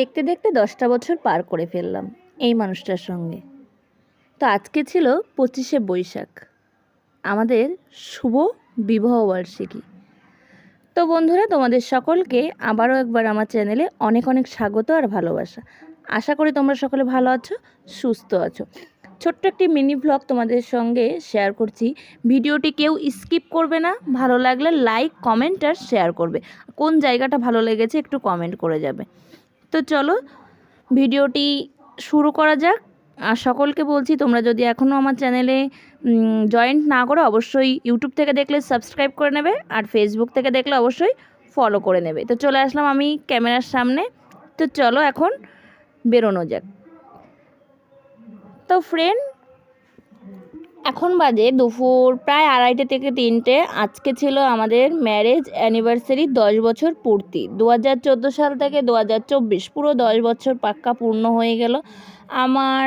দেখতে দেখতে দশটা বছর পার করে ফেললাম এই মানুষটার সঙ্গে। তো আজকে ছিল পঁচিশে বৈশাখ। আমাদের শুভ বিবাহ বার্ষিকী। তো বন্ধুরা, তোমাদের সকলকে আবারও একবার আমার চ্যানেলে অনেক অনেক স্বাগত আর ভালোবাসা। আশা করি তোমরা সকলে ভালো আছো, সুস্থ আছো। ছোট্ট একটি মিনি ব্লগ তোমাদের সঙ্গে শেয়ার করছি। ভিডিওটি কেউ স্কিপ করবে না, ভালো লাগলে লাইক কমেন্ট আর শেয়ার করবে। কোন জায়গাটা ভালো লেগেছে একটু কমেন্ট করে যাবে। তো চলো, ভিডিওটি শুরু করা যাক। আর সকলকে বলছি, তোমরা যদি এখনও আমার চ্যানেলে জয়েন্ট না করো, অবশ্যই ইউটিউব থেকে দেখলে সাবস্ক্রাইব করে নেবে, আর ফেসবুক থেকে দেখলে অবশ্যই ফলো করে নেবে। তো চলে আসলাম আমি ক্যামেরার সামনে। তো চলো এখন বেরোনো যাক। তো ফ্রেন্ড এখন বাজে দুপুর প্রায় আড়াইটে থেকে তিনটে। আজকে ছিল আমাদের ম্যারেজ অ্যানিভার্সারি দশ বছর পূর্তি। দু হাজার চোদ্দ সাল থেকে দু হাজার চব্বিশ, পুরো দশ বছর পাক্কা পূর্ণ হয়ে গেল। আমার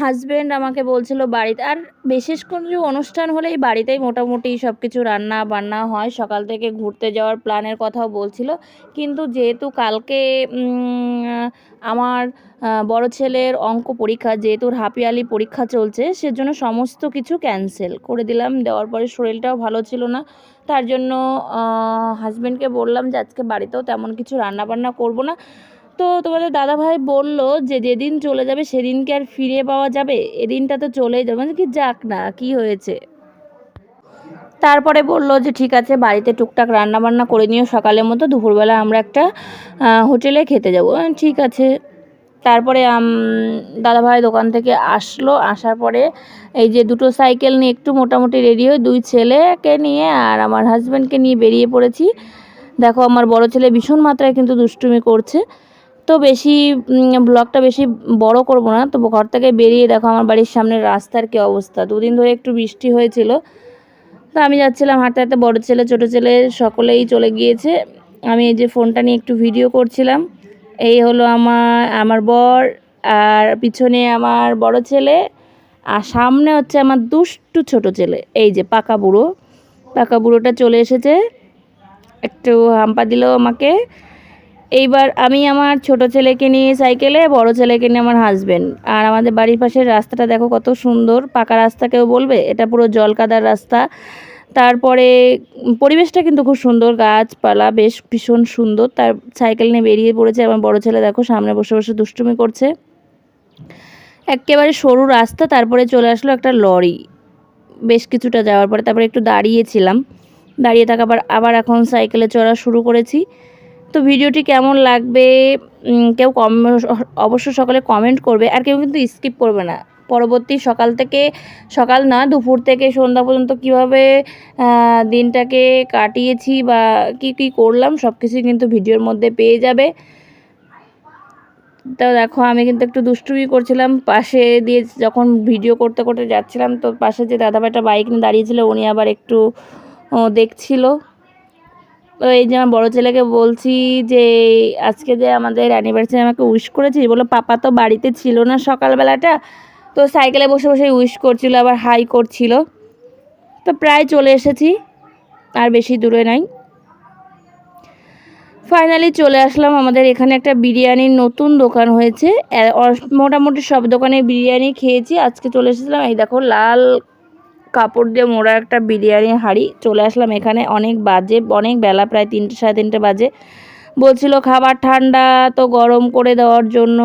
হাজব্যান্ড আমাকে বলছিল বাড়িতে। আর বিশেষ কোনো অনুষ্ঠান হলেই বাড়িতেই মোটামুটি সব কিছু রান্না বান্না হয়। সকাল থেকে ঘুরতে যাওয়ার প্ল্যানের কথাও বলছিল। কিন্তু যেহেতু কালকে আমার বড় ছেলের অঙ্ক পরীক্ষা, যেহেতু হাফিয়ালি পরীক্ষা চলছে, সেজন্য সমস্ত কিছু ক্যান্সেল করে দিলাম। দেওয়ার পরে শরীরটাও ভালো ছিল না। তার জন্য হাজব্যান্ডকে বললাম যে, আজকে বাড়িতেও তেমন কিছু রান্না বান্না করব না। তো তোমাদের দাদাভাই বলল যে যেদিন চলে যাবে সেদিনকে আর ফিরে পাওয়া যাবে। এদিনটা তো চলেই যাবে। মানে কি যাক না, কি হয়েছে? তারপরে বলল যে ঠিক আছে, বাড়িতে টুকটাক রান্না বান্না করে নিও, সকালের মতো দুপুরবেলা আমরা একটা হোটেলে খেতে যাব। ঠিক আছে। তারপরে দাদাভাই দোকান থেকে আসলো। আসার পরে এই যে দুটো সাইকেল নিয়ে একটু মোটামুটি রেডি হয়ে দুই ছেলেকে নিয়ে আর আমার হাজব্যান্ডকে নিয়ে বেরিয়ে পড়েছি। দেখো আমার বড় ছেলে ভীষণ মাত্রায় কিন্তু দুষ্টুমি করছে। তো বেশি ব্লগটা বেশি বড় করব না। তো ঘর থেকে বেরিয়ে দেখো আমার বাড়ির সামনে রাস্তার কী অবস্থা। দুদিন ধরে একটু বৃষ্টি হয়েছিল। তো আমি যাচ্ছিলাম হাঁটতে হাঁটতে বড়ো ছেলে, ছোটো ছেলে সকলেই চলে গিয়েছে। আমি এই যে ফোনটা নিয়ে একটু ভিডিও করছিলাম। এই হলো আমার আমার বর আর পিছনে আমার বড় ছেলে। আর সামনে হচ্ছে আমার দুষ্টু ছোট ছেলে। এই যে পাকা বুড়ো। পাকা বুড়োটা চলে এসেছে। একটু হাম্পা দিল আমাকে। এইবার আমি আমার ছোট ছেলেকে নিয়ে সাইকেলে, বড় ছেলেকে নিয়ে আমার হাজব্যান্ড আর আমাদের বাড়ির পাশের রাস্তাটা দেখো কত সুন্দর, পাকা রাস্তা কেউ বলবে? এটা পুরো জলকাদার রাস্তা। তারপরে পরিবেশটা কিন্তু খুব সুন্দর, গাছপালা বেশ ভীষণ সুন্দর। তার সাইকেল নিয়ে বেরিয়ে পড়েছে আমার বড় ছেলে, দেখো সামনে বসে বসে দুষ্টুমি করছে। একেবারে সরু রাস্তা, তারপরে চলে আসলো একটা লরি। বেশ কিছুটা যাওয়ার পরে তারপরে একটু দাঁড়িয়েছিলাম। দাঁড়িয়ে থাকা আবার আবার এখন সাইকেলে চড়া শুরু করেছি। তো ভিডিওটি কেমন লাগবে? কেউ কম, অবশ্য সকালে কমেন্ট করবে। আর কেউ কিন্তু স্কিপ করবে না। পরবর্তী সকাল থেকে, সকাল না, দুপুর থেকে সন্ধ্যা পর্যন্ত কীভাবে দিনটাকে কাটিয়েছি বা কি কি করলাম সব কিছুই কিন্তু ভিডিওর মধ্যে পেয়ে যাবে। তো দেখো, আমি কিন্তু একটু দুষ্টুমি করছিলাম। পাশে দিয়ে যখন ভিডিও করতে করতে যাচ্ছিলাম, তো পাশে যে দাদাভাইটা বাইক নিয়ে দাঁড়িয়েছিল উনি আবার একটু দেখছিল। এই যে আমার বড়ো ছেলেকে বলছি যে, আজকে যে আমাদের অ্যানিভার্সারি আমাকে উইশ করেছি বলো পাপা তো বাড়িতে ছিল না সকালবেলাটা। তো সাইকেলে বসে বসে উইশ করছিল, আবার হাই করছিল। তো প্রায় চলে এসেছি, আর বেশি দূরে নাই। ফাইনালি চলে আসলাম, আমাদের এখানে একটা বিরিয়ানির নতুন দোকান হয়েছে। মোটামুটি সব দোকানে বিরিয়ানি খেয়েছি। আজকে চলে এসেছিলাম, এই দেখো লাল কাপড় দিয়ে মোড়া একটা বিরিয়ানি হাঁড়ি চলে আসলাম এখানে। অনেক বাজে, অনেক বেলা, প্রায় তিনটে, সাড়ে তিনটে বাজে। বলছিল খাবার ঠান্ডা তো গরম করে দেওয়ার জন্য।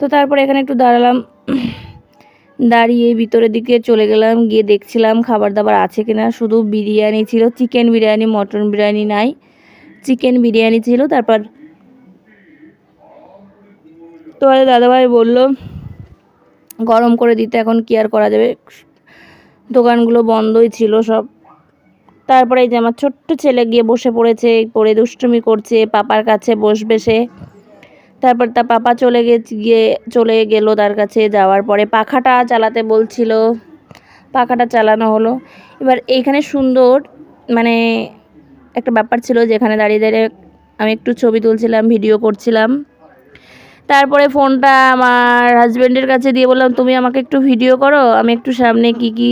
তো তারপরে এখানে একটু দাঁড়ালাম। দাঁড়িয়ে ভিতরের দিকে চলে গেলাম, গিয়ে দেখছিলাম খাবার দাবার আছে কিনা। শুধু বিরিয়ানি ছিল, চিকেন বিরিয়ানি, মটন বিরিয়ানি নাই। চিকেন বিরিয়ানি ছিল, তারপর তোমাদের দাদাভাই বলল গরম করে দিতে এখন কি আর করা যাবে? দোকানগুলো বন্ধই ছিল সব। তারপরে এই যে আমার ছোট্ট ছেলে গিয়ে বসে পড়েছে, পড়ে দুষ্টুমি করছে, পাপার কাছে বসবে সে। তারপর তার পাপা চলে গিয়ে চলে গেল তার কাছে যাওয়ার পরে। পাখাটা চালাতে বলছিল, পাখাটা চালানো হলো। এবার এইখানে সুন্দর মানে একটা ব্যাপার ছিল যেখানে দাঁড়িয়ে দাঁড়িয়ে আমি একটু ছবি তুলছিলাম, ভিডিও করছিলাম। তারপরে ফোনটা আমার হাজব্যান্ডের কাছে দিয়ে বললাম, তুমি আমাকে একটু ভিডিও করো, আমি একটু সামনে কি কি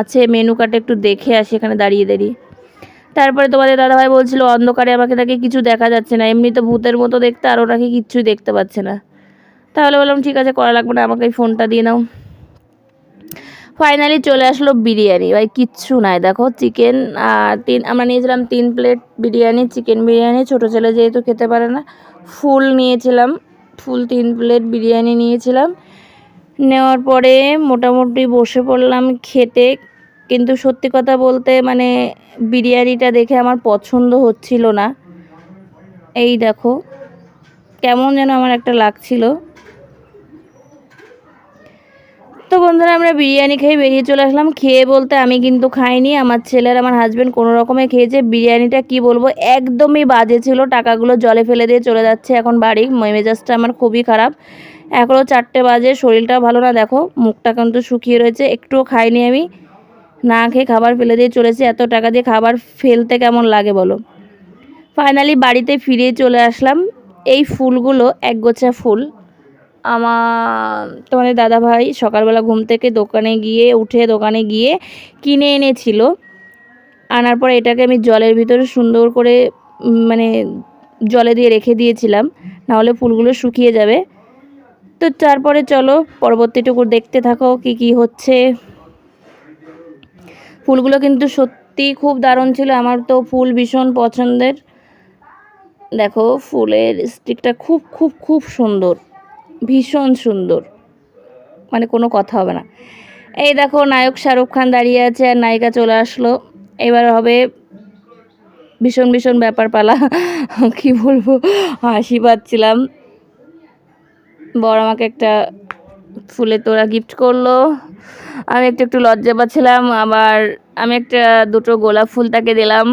আছে মেনু কার্ডে একটু দেখে আসি, এখানে দাঁড়িয়ে দাঁড়িয়ে। তারপরে তোমাদের দাদাভাই বলছিল, অন্ধকারে আমাকে তাকে কিছু দেখা যাচ্ছে না, এমনি তো ভূতের মতো দেখতে, আর ওটাকে কিচ্ছুই দেখতে পাচ্ছে না। তাহলে বললাম, ঠিক আছে, করা লাগবে না, আমাকে ফোনটা দিয়ে নাও। ফাইনালি চলে আসলো বিরিয়ানি। ভাই, কিচ্ছু নাই। দেখো চিকেন আর তিন আমরা নিয়েছিলাম তিন প্লেট বিরিয়ানি চিকেন বিরিয়ানি। ছোটো ছেলে যেহেতু খেতে পারে না, ফুল নিয়েছিলাম, ফুল তিন প্লেট বিরিয়ানি নিয়েছিলাম। নেওয়ার পরে মোটামুটি বসে পড়লাম খেতে। কিন্তু সত্যি কথা বলতে মানে বিরিয়ানিটা দেখে আমার পছন্দ হচ্ছিল না। এই দেখো, কেমন যেন আমার একটা লাগছিল। তো বন্ধুরা, আমরা বিরিয়ানি খেয়ে বেরিয়ে চলে আসলাম। খেয়ে বলতে আমি কিন্তু খাইনি, আমার ছেলের, আমার হাজব্যান্ড কোনো রকমে খেয়েছে। বিরিয়ানিটা কি বলব, একদমই বাজে ছিল, টাকাগুলো জলে ফেলে দিয়ে চলে যাচ্ছে এখন বাড়ি। মেজাজটা আমার খুবই খারাপ। এখনও চারটে বাজে শরীরটা ভালো না, দেখো, মুখটা কিন্তু শুকিয়ে রয়েছে, একটুও খাইনি আমি। না খেয়ে খাবার ফেলে দিয়ে চলেছি, এত টাকা দিয়ে খাবার ফেলতে কেমন লাগে বলো। ফাইনালি বাড়িতে ফিরে চলে আসলাম, এই ফুলগুলো, একগোছা ফুল আমার তোমাদের দাদা ভাই সকালবেলা ঘুম থেকে দোকানে গিয়ে, উঠে দোকানে গিয়ে কিনে এনেছিল। আনার পর এটাকে আমি জলের ভিতরে সুন্দর করে মানে জলে দিয়ে রেখে দিয়েছিলাম। নাহলে ফুলগুলো শুকিয়ে যাবে। তো তারপরে চলো, পরবর্তীটুকু দেখতে থাকো কি কি হচ্ছে। ফুলগুলো কিন্তু সত্যি খুব দারুণ ছিল। আমার তো ফুল ভীষণ পছন্দের। দেখো, ফুলের স্টিকটা খুব খুব খুব সুন্দর। ভীষণ সুন্দর। মানে কোনো কথা হবে না। এই দেখো নায়ক শাহরুখ খান দাঁড়িয়ে আছে আর নায়িকা চলে আসলো। এবার হবে ভীষণ ভীষণ ব্যাপার পালা কি বলব? হাসি পাচ্ছিলাম। বর আমাকে একটা ফুলের তোড়া গিফট করল। আমি একটু একটু লজ্জা পাচ্ছিলাম। আবার আমি একটা, দুটো গোলাপ ফুল তাকে দিলাম।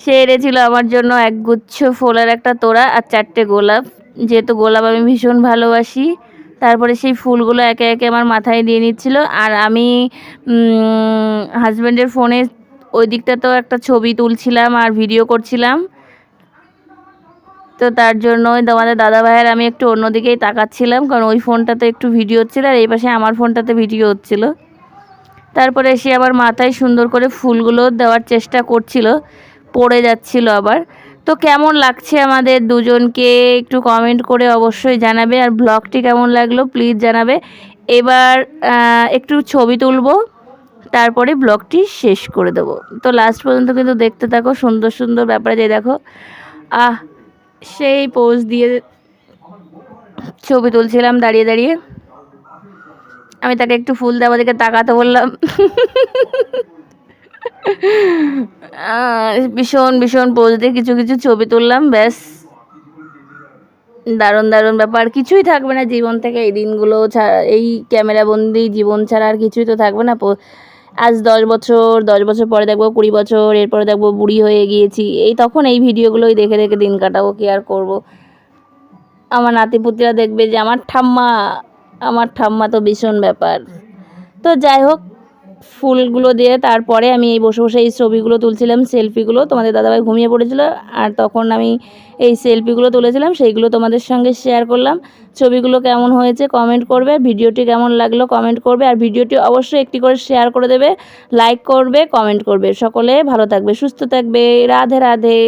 সে এনেছিল আমার জন্য এক গুচ্ছ ফুলের একটা তোড়া আর চারটে গোলাপ। যেহেতু গোলাপ আমি ভীষণ ভালোবাসি, তারপরে সেই ফুলগুলো একে একে আমার মাথায় দিয়ে নিচ্ছিল। আর আমি হাজব্যান্ডের ফোনে ওই দিকটাতেও একটা ছবি তুলছিলাম আর ভিডিও করছিলাম। তো তার জন্য তোমাদের দাদা ভাইয়ের আমি একটু অন্যদিকেই তাকাচ্ছিলাম, কারণ ওই ফোনটাতে একটু ভিডিও হচ্ছিল আর এই পাশে আমার ফোনটাতে ভিডিও হচ্ছিল। তারপরে সে আবার মাথায় সুন্দর করে ফুলগুলো দেওয়ার চেষ্টা করছিল, পড়ে যাচ্ছিল আবার। তো কেমন লাগছে আমাদের দুজনকে একটু কমেন্ট করে অবশ্যই জানাবে আর ব্লগটি কেমন লাগল প্লিজ জানাবে। এবার একটু ছবি তুলবো, তারপরে ব্লগটি শেষ করে দেবো। তো লাস্ট পর্যন্ত কিন্তু দেখতে থাকো, সুন্দর সুন্দর ব্যাপারে যে দেখো। আহ, সেই পোজ দিয়ে ছবি তুলছিলাম দাঁড়িয়ে দাঁড়িয়ে। আমি তাকে একটু ফুল দেওয়া দিকে তাকাতে বললাম। ভীষণ ভীষণ পোজ দিয়ে কিছু কিছু ছবি তুললাম, ব্যাস। দারুণ দারুণ ব্যাপার। কিছুই থাকবে না জীবন থেকে, এই দিনগুলো ছাড়া এই ক্যামেরাবন্দি জীবন ছাড়া আর কিছুই তো থাকবে না। আজ দশ বছর দশ বছর পরে দেখব কুড়ি বছর, এরপরে দেখব বুড়ি হয়ে গিয়েছি। এই তখন এই ভিডিওগুলোই দেখে দেখে দিন কাটাবো, কি আর করব। আমার নাতিপুতিরা দেখবে যে, আমার ঠাম্মা আমার ঠাম্মা তো ভীষণ ব্যাপার। তো যাই হোক ফুলগুলো দিয়ে তারপরে আমি এই বসে বসে এই ছবিগুলো তুলছিলাম, সেলফিগুলো। তোমাদের দাদাভাই ঘুমিয়ে পড়েছিল আর তখন আমি এই সেলফিগুলো তুলেছিলাম, সেইগুলো তোমাদের সঙ্গে শেয়ার করলাম। ছবিগুলো কেমন হয়েছে কমেন্ট করবে, ভিডিওটি কেমন লাগল কমেন্ট করবে, আর ভিডিওটি অবশ্যই একটি করে শেয়ার করে দেবে লাইক করবে কমেন্ট করবে। সকলে ভালো থাকবে, সুস্থ থাকবে, রাধে রাধে।